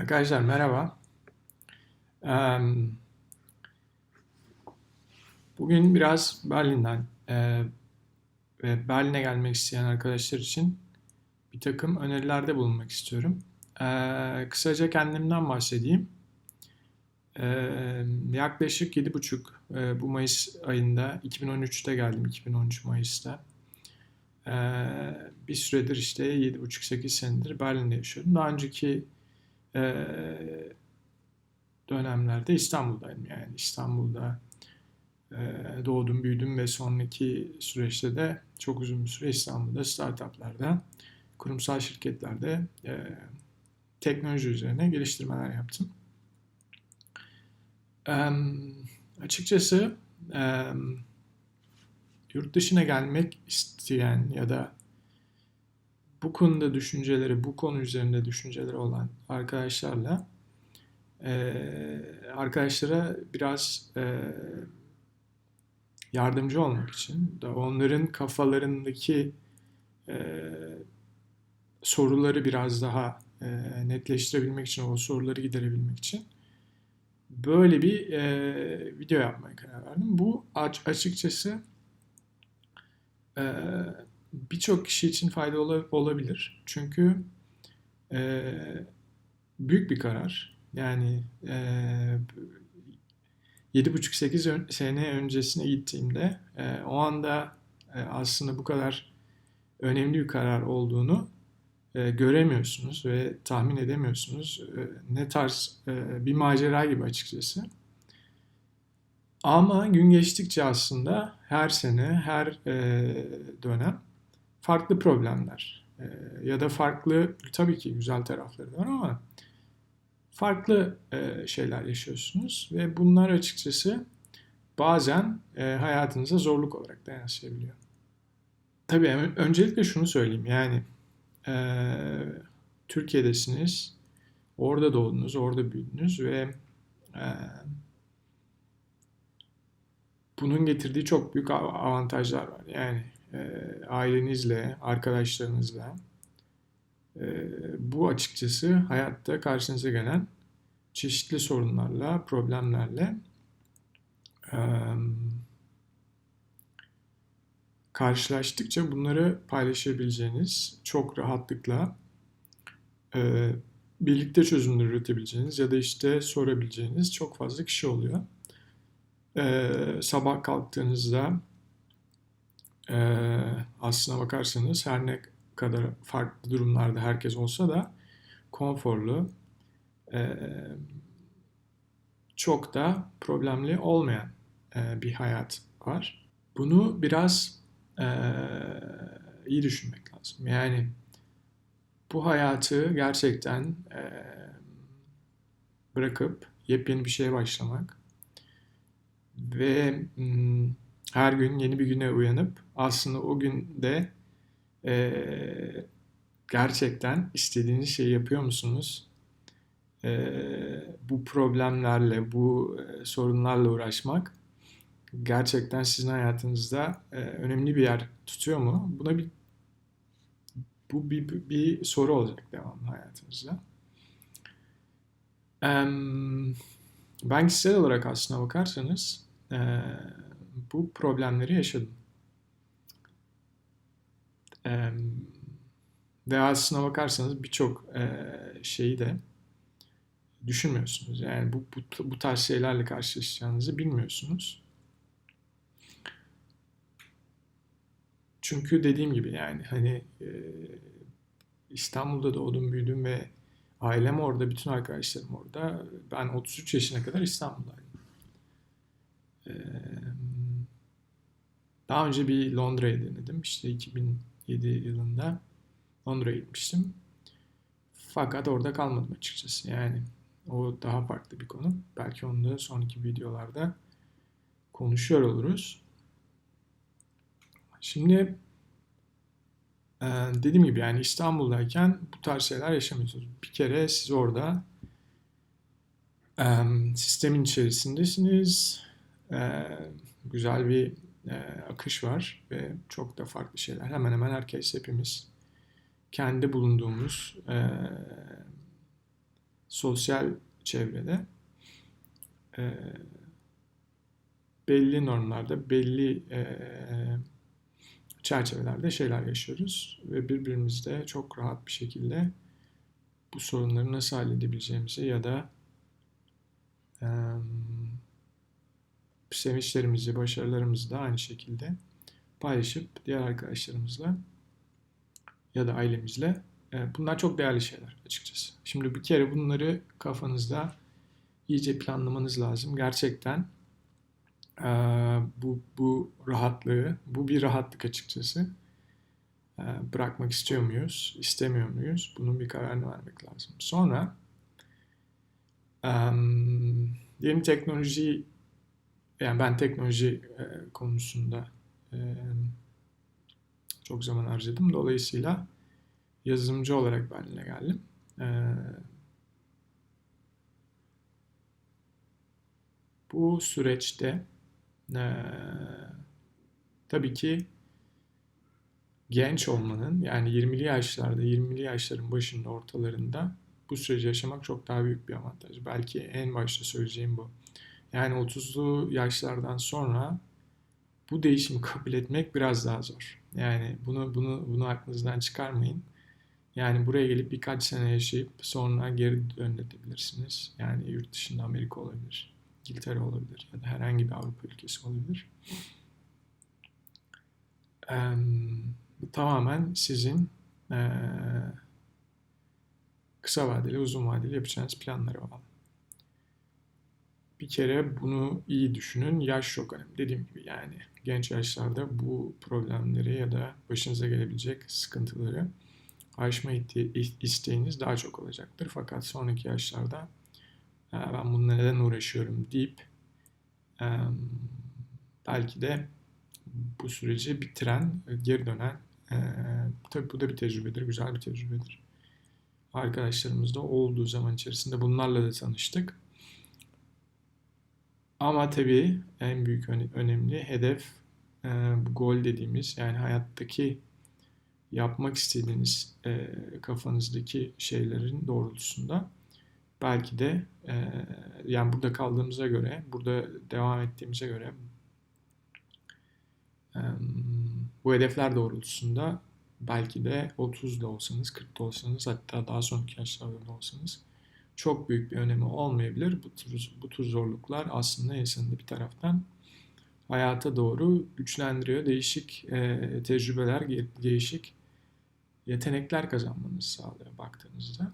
Arkadaşlar merhaba. Bugün biraz Berlin'den e, ve Berlin'e gelmek isteyen arkadaşlar için bir takım önerilerde bulunmak istiyorum. E, Kısaca kendimden bahsedeyim. E, Yaklaşık 7,5 e, bu Mayıs ayında 2013'te geldim 2013 Mayıs'ta. Bir süredir işte 7,5-8 senedir Berlin'de yaşıyorum. Daha önceki e, dönemlerde İstanbul'daydım. Yani İstanbul'da e, doğdum, büyüdüm ve sonraki süreçte de çok uzun bir süre İstanbul'da startuplarda, kurumsal şirketlerde e, teknoloji üzerine geliştirmeler yaptım. E, açıkçası e, yurt dışına gelmek isteyen ya da bu konuda düşünceleri, bu konu üzerinde düşünceleri olan arkadaşlarla e, arkadaşlara biraz e, yardımcı olmak için da onların kafalarındaki e, soruları biraz daha e, netleştirebilmek için, o soruları giderebilmek için böyle bir e, video yapmaya karar verdim. Bu açıkçası e, birçok kişi için faydalı olabilir. Çünkü e, büyük bir karar. Yani e, 7,5-8 sene öncesine gittiğimde e, o anda e, aslında bu kadar önemli bir karar olduğunu e, göremiyorsunuz ve tahmin edemiyorsunuz. E, ne tarz e, bir macera gibi açıkçası. Ama gün geçtikçe aslında her sene, her e, dönem farklı problemler e, ya da farklı tabii ki güzel tarafları var ama farklı e, şeyler yaşıyorsunuz ve bunlar açıkçası bazen e, hayatınıza zorluk olarak da yansıyabiliyor. Tabii öncelikle şunu söyleyeyim yani Türkiye'desiniz, orada doğdunuz, orada büyüdünüz ve bunun getirdiği çok büyük avantajlar var. Yani ailenizle, arkadaşlarınızla, ee, bu açıkçası hayatta karşınıza gelen çeşitli sorunlarla, problemlerle karşılaştıkça bunları paylaşabileceğiniz, çok rahatlıkla birlikte çözümler üretebileceğiniz ya da işte sorabileceğiniz çok fazla kişi oluyor. Sabah kalktığınızda aslına bakarsanız her ne kadar farklı durumlarda herkes olsa da konforlu, e, çok da problemli olmayan e, bir hayat var. Bunu biraz e, iyi düşünmek lazım. Yani bu hayatı gerçekten bırakıp yepyeni bir şeye başlamak ve her gün yeni bir güne uyanıp aslında o günde e, gerçekten istediğiniz şeyi yapıyor musunuz? E, bu problemlerle, bu e, sorunlarla uğraşmak gerçekten sizin hayatınızda e, önemli bir yer tutuyor mu? Buna bir bu bir, bir, bir soru olacak devamlı hayatınızda. E, ben kişisel olarak aslına bakarsanız e, bu problemleri yaşadım. E, ve aslına bakarsanız birçok e, şeyi de düşünmüyorsunuz. Yani bu, bu, bu tarz şeylerle karşılaşacağınızı bilmiyorsunuz. Çünkü dediğim gibi yani hani e, İstanbul'da doğdum, büyüdüm ve ailem orada, bütün arkadaşlarım orada. Ben 33 yaşına kadar İstanbul'daydım. E, daha önce bir Londra'yı denedim. İşte 2000 2007 yılında Londra'ya gitmiştim. Fakat orada kalmadım açıkçası. Yani o daha farklı bir konu. Belki onu da sonraki videolarda konuşuyor oluruz. Şimdi e, dediğim gibi yani İstanbul'dayken bu tarz şeyler yaşamıyorsunuz. Bir kere siz orada e, sistemin içerisindesiniz. E, güzel bir e, akış var ve çok da farklı şeyler. Hemen hemen herkes hepimiz kendi bulunduğumuz e, sosyal çevrede e, belli normlarda, belli e, çerçevelerde şeyler yaşıyoruz ve birbirimizle çok rahat bir şekilde bu sorunları nasıl halledebileceğimizi ya da e, sevinçlerimizi, başarılarımızı da aynı şekilde paylaşıp diğer arkadaşlarımızla ya da ailemizle e, bunlar çok değerli şeyler açıkçası. Şimdi bir kere bunları kafanızda iyice planlamanız lazım. Gerçekten e, bu, bu rahatlığı, bu bir rahatlık açıkçası. E, bırakmak istiyor muyuz, istemiyor muyuz? Bunun bir kararını vermek lazım. Sonra yeni teknoloji, yani ben teknoloji konusunda çok zaman harcadım. Dolayısıyla yazılımcı olarak benimle geldim. Bu süreçte tabii ki genç olmanın yani 20'li yaşlarda, 20'li yaşların başında, ortalarında bu süreci yaşamak çok daha büyük bir avantaj. Belki en başta söyleyeceğim bu. Yani 30'lu yaşlardan sonra bu değişimi kabul etmek biraz daha zor. Yani bunu bunu bunu aklınızdan çıkarmayın. Yani buraya gelip birkaç sene yaşayıp sonra geri dönebilirsiniz. Yani yurt dışında Amerika olabilir, İngiltere olabilir ya da herhangi bir Avrupa ülkesi olabilir. Ee, tamamen sizin ee, kısa vadeli, uzun vadeli yapacağınız planlara bağlı. Bir kere bunu iyi düşünün. Yaş çok önemli. Dediğim gibi yani genç yaşlarda bu problemleri ya da başınıza gelebilecek sıkıntıları aşma isteğiniz daha çok olacaktır. Fakat sonraki yaşlarda ben bununla neden uğraşıyorum deyip belki de bu süreci bitiren, geri dönen tabii bu da bir tecrübedir, güzel bir tecrübedir. Arkadaşlarımız da olduğu zaman içerisinde bunlarla da tanıştık. Ama tabii en büyük önemli hedef bu gol dediğimiz yani hayattaki yapmak istediğiniz e, kafanızdaki şeylerin doğrultusunda. Belki de e, yani burada kaldığımıza göre, burada devam ettiğimize göre e, bu hedefler doğrultusunda belki de 30'da olsanız, 40'da olsanız hatta daha sonraki yaşlarda da olsanız çok büyük bir önemi olmayabilir. Bu tür, bu tür zorluklar aslında insanı bir taraftan hayata doğru güçlendiriyor. Değişik e, tecrübeler, değişik yetenekler kazanmanızı sağlıyor baktığınızda.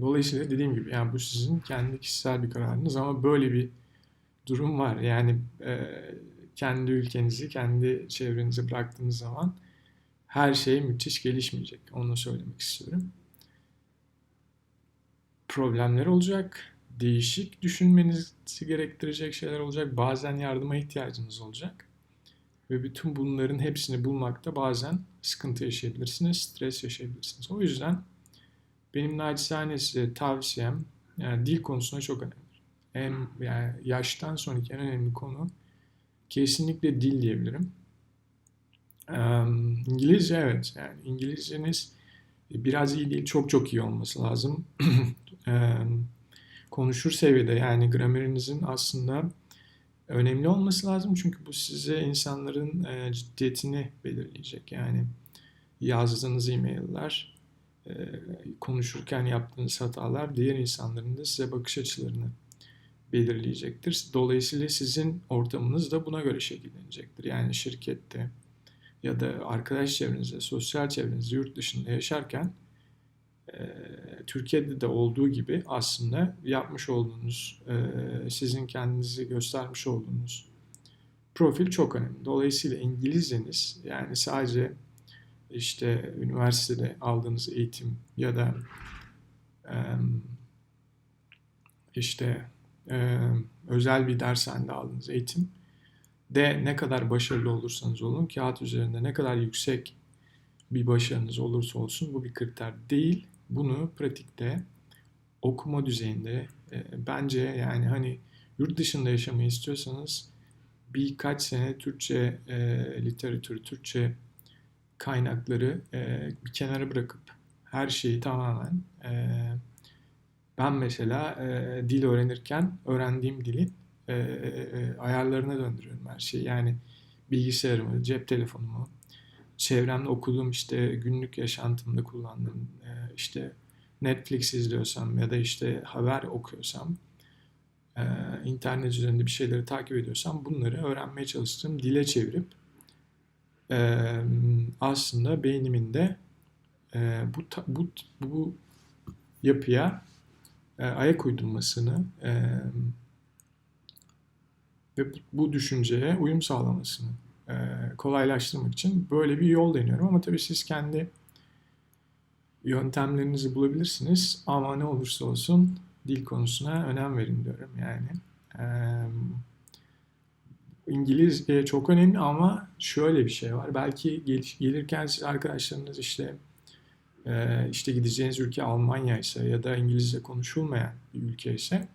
Dolayısıyla dediğim gibi yani bu sizin kendi kişisel bir kararınız ama böyle bir durum var. Yani e, kendi ülkenizi, kendi çevrenizi bıraktığınız zaman her şey müthiş gelişmeyecek. Onu söylemek istiyorum. Problemler olacak. Değişik düşünmenizi gerektirecek şeyler olacak. Bazen yardıma ihtiyacınız olacak. Ve bütün bunların hepsini bulmakta bazen sıkıntı yaşayabilirsiniz, stres yaşayabilirsiniz. O yüzden benim naçizane size tavsiyem yani dil konusunda çok önemli. En yani yaştan sonraki en önemli konu kesinlikle dil diyebilirim. İngilizce evet yani İngilizceniz biraz iyi değil çok çok iyi olması lazım. Konuşur seviyede yani gramerinizin aslında önemli olması lazım çünkü bu size insanların e, ciddiyetini belirleyecek. Yani yazdığınız e-mailler, e, konuşurken yaptığınız hatalar diğer insanların da size bakış açılarını belirleyecektir. Dolayısıyla sizin ortamınız da buna göre şekillenecektir. Yani şirkette ya da arkadaş çevrenizde, sosyal çevrenizde, yurt dışında yaşarken Türkiye'de de olduğu gibi aslında yapmış olduğunuz, sizin kendinizi göstermiş olduğunuz profil çok önemli. Dolayısıyla İngilizceniz yani sadece işte üniversitede aldığınız eğitim ya da işte özel bir dershanede aldığınız eğitim de ne kadar başarılı olursanız olun kağıt üzerinde ne kadar yüksek bir başarınız olursa olsun bu bir kriter değil bunu pratikte okuma düzeyinde e, bence yani hani yurt dışında yaşamayı istiyorsanız birkaç sene Türkçe e, literatürü, Türkçe kaynakları e, bir kenara bırakıp her şeyi tamamen e, Ben mesela e, dil öğrenirken öğrendiğim dilin e, e, ayarlarına döndürüyorum her şeyi. Yani bilgisayarımı, cep telefonumu, çevremde okuduğum işte günlük yaşantımda kullandığım işte Netflix izliyorsam ya da işte haber okuyorsam e, internet üzerinde bir şeyleri takip ediyorsam bunları öğrenmeye çalıştığım dile çevirip e, aslında beynimin de e, bu, bu, bu yapıya ayak uydurmasını ve bu düşünceye uyum sağlamasını kolaylaştırmak için böyle bir yol deniyorum. Ama tabii siz kendi yöntemlerinizi bulabilirsiniz. Ama ne olursa olsun dil konusuna önem verin diyorum yani. E, İngilizce çok önemli ama şöyle bir şey var. Belki gelirken siz arkadaşlarınız işte işte gideceğiniz ülke Almanya ise ya da İngilizce konuşulmayan bir ülke ise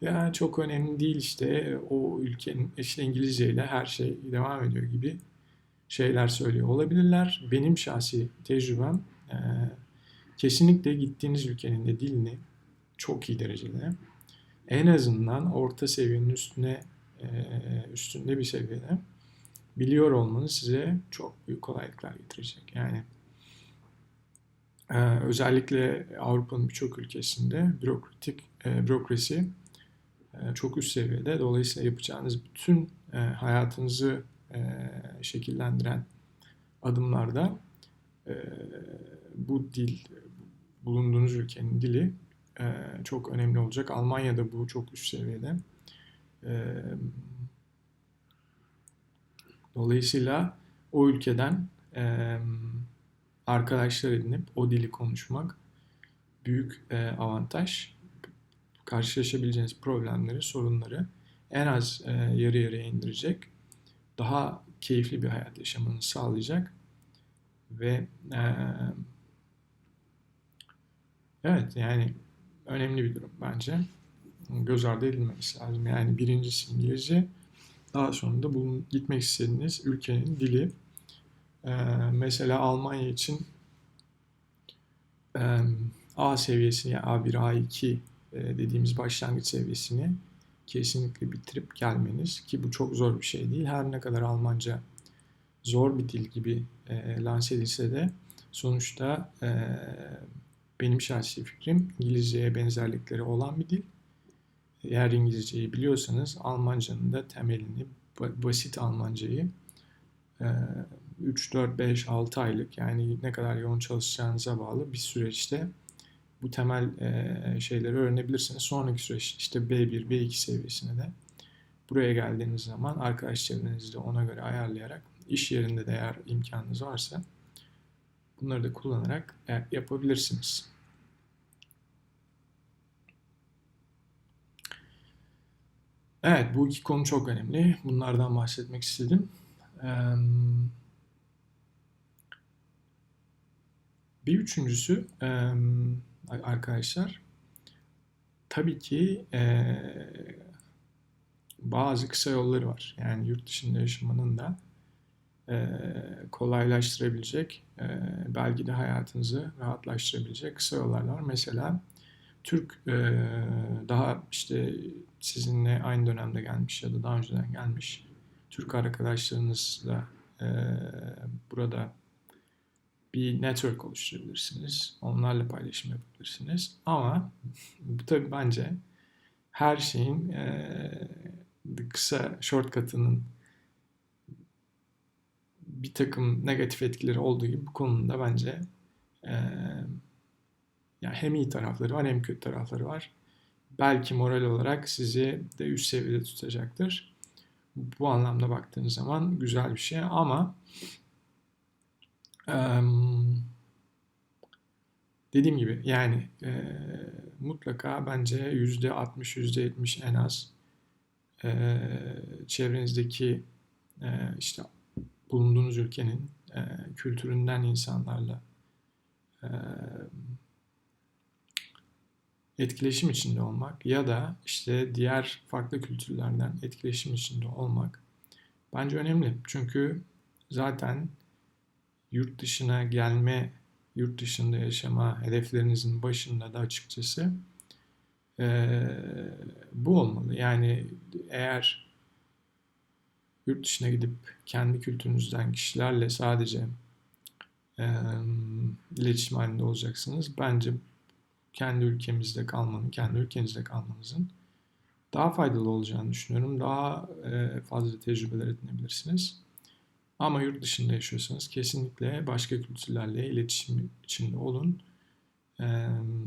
ya çok önemli değil işte o ülkenin işte İngilizce ile her şey devam ediyor gibi şeyler söylüyor olabilirler. Benim şahsi tecrübem kesinlikle gittiğiniz ülkenin de dilini çok iyi derecede en azından orta seviyenin üstüne e, üstünde bir seviyede biliyor olmanız size çok büyük kolaylıklar getirecek. Yani e, özellikle Avrupa'nın birçok ülkesinde bürokratik e, bürokrasi çok üst seviyede. Dolayısıyla yapacağınız bütün hayatınızı şekillendiren adımlarda bu dil, bulunduğunuz ülkenin dili çok önemli olacak. Almanya'da bu çok üst seviyede. Dolayısıyla o ülkeden arkadaşlar edinip o dili konuşmak büyük avantaj. Karşılaşabileceğiniz problemleri, sorunları en az yarı yarıya indirecek. Daha keyifli bir hayat yaşamanızı sağlayacak. Ve evet yani önemli bir durum bence göz ardı edilmemesi lazım. Yani birincisi İngilizce, daha sonra da bulun, gitmek istediğiniz ülkenin dili. Ee, mesela Almanya için e, A seviyesini, yani A1, A2 e, dediğimiz başlangıç seviyesini kesinlikle bitirip gelmeniz ki bu çok zor bir şey değil. Her ne kadar Almanca zor bir dil gibi e, lanse edilse de sonuçta e, benim şahsi fikrim İngilizceye benzerlikleri olan bir dil eğer İngilizceyi biliyorsanız Almancanın da temelini, basit Almancayı 3, 4, 5, 6 aylık yani ne kadar yoğun çalışacağınıza bağlı bir süreçte bu temel e, şeyleri öğrenebilirsiniz. Sonraki süreç işte B1, B2 seviyesine de buraya geldiğiniz zaman arkadaş çevrenizi de ona göre ayarlayarak iş yerinde de eğer imkanınız varsa bunları da kullanarak e, yapabilirsiniz. Evet, bu iki konu çok önemli. Bunlardan bahsetmek istedim. Bir üçüncüsü arkadaşlar, tabii ki bazı kısa yolları var. Yani yurt dışında yaşamanın da kolaylaştırabilecek, belki de hayatınızı rahatlaştırabilecek kısa yollar var. Mesela Türk daha işte sizinle aynı dönemde gelmiş ya da daha önceden gelmiş Türk arkadaşlarınızla e, burada bir network oluşturabilirsiniz. Onlarla paylaşım yapabilirsiniz. Ama bu tabii bence her şeyin e, kısa shortcut'ının bir takım negatif etkileri olduğu gibi bu konuda bence e, yani hem iyi tarafları var hem kötü tarafları var belki moral olarak sizi de üst seviyede tutacaktır. Bu anlamda baktığınız zaman güzel bir şey ama e, dediğim gibi yani e, mutlaka bence %60 %70 en az e, çevrenizdeki e, işte bulunduğunuz ülkenin e, kültüründen insanlarla e, etkileşim içinde olmak ya da işte diğer farklı kültürlerden etkileşim içinde olmak bence önemli. Çünkü zaten yurt dışına gelme, yurt dışında yaşama hedeflerinizin başında da açıkçası Ee, bu olmalı. Yani eğer yurt dışına gidip kendi kültürünüzden kişilerle sadece e, iletişim halinde olacaksınız. Bence kendi ülkemizde kalmanın, kendi ülkenizde kalmanızın daha faydalı olacağını düşünüyorum. Daha e, fazla tecrübeler edinebilirsiniz. Ama yurt dışında yaşıyorsanız kesinlikle başka kültürlerle iletişim içinde olun. E,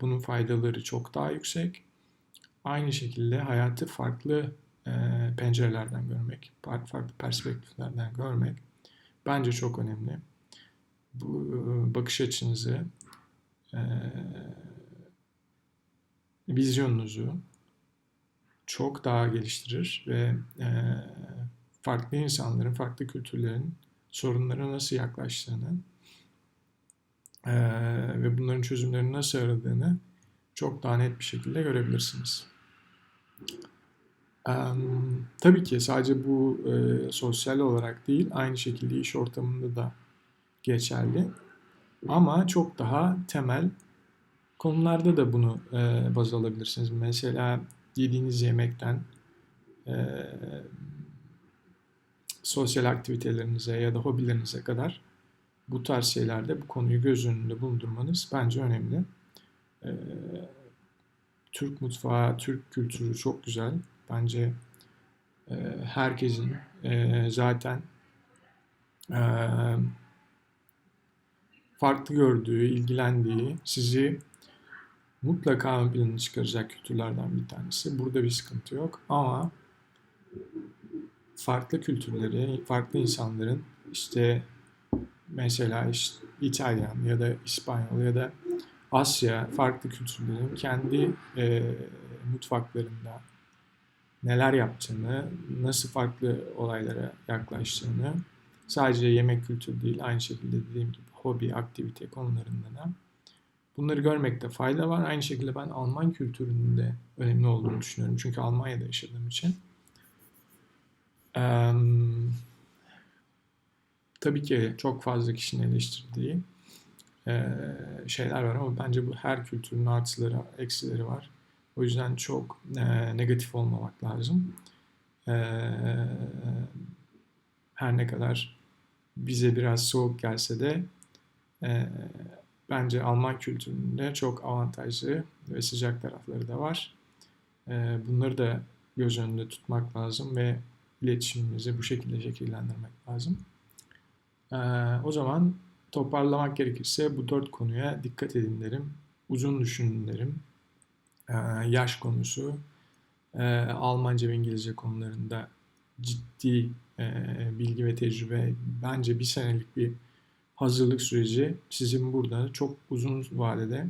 bunun faydaları çok daha yüksek. Aynı şekilde hayatı farklı pencerelerden görmek, farklı perspektiflerden görmek bence çok önemli. Bu bakış açınızı, e, vizyonunuzu çok daha geliştirir ve e, farklı insanların, farklı kültürlerin sorunlara nasıl yaklaştığını e, ve bunların çözümlerini nasıl aradığını çok daha net bir şekilde görebilirsiniz. Tabii ki sadece bu e, sosyal olarak değil, aynı şekilde iş ortamında da geçerli. Ama çok daha temel konularda da bunu e, baz alabilirsiniz. Mesela yediğiniz yemekten e, sosyal aktivitelerinize ya da hobilerinize kadar bu tarz şeylerde bu konuyu göz önünde bulundurmanız bence önemli. E, Türk mutfağı, Türk kültürü çok güzel. Bence e, herkesin e, zaten e, farklı gördüğü, ilgilendiği, sizi mutlaka ön plana çıkaracak kültürlerden bir tanesi. Burada bir sıkıntı yok ama farklı kültürleri, farklı insanların işte mesela işte İtalyan ya da İspanyol ya da Asya farklı kültürlerin kendi e, mutfaklarında neler yaptığını, nasıl farklı olaylara yaklaştığını sadece yemek kültürü değil aynı şekilde dediğim gibi hobi, aktivite konularında da bunları görmekte fayda var. Aynı şekilde ben Alman kültürünün de önemli olduğunu düşünüyorum. Çünkü Almanya'da yaşadığım için. Ee, tabii ki çok fazla kişinin eleştirdiği e, şeyler var ama bence bu her kültürün artıları, eksileri var. O yüzden çok e, negatif olmamak lazım. E, her ne kadar bize biraz soğuk gelse de e, bence Alman kültüründe çok avantajlı ve sıcak tarafları da var. E, bunları da göz önünde tutmak lazım ve iletişimimizi bu şekilde şekillendirmek lazım. E, o zaman toparlamak gerekirse bu dört konuya dikkat edin derim. Uzun düşünün derim. E, yaş konusu, e, Almanca ve İngilizce konularında ciddi e, bilgi ve tecrübe bence bir senelik bir hazırlık süreci sizin burada çok uzun vadede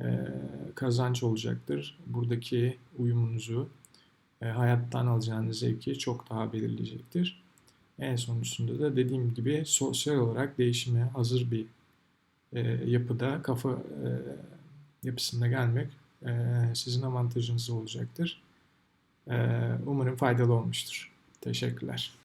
e, kazanç olacaktır. Buradaki uyumunuzu, e, hayattan alacağınız zevki çok daha belirleyecektir. En sonucunda da dediğim gibi sosyal olarak değişime hazır bir yapıda, kafa yapısında gelmek sizin avantajınız olacaktır. E, umarım faydalı olmuştur. Teşekkürler.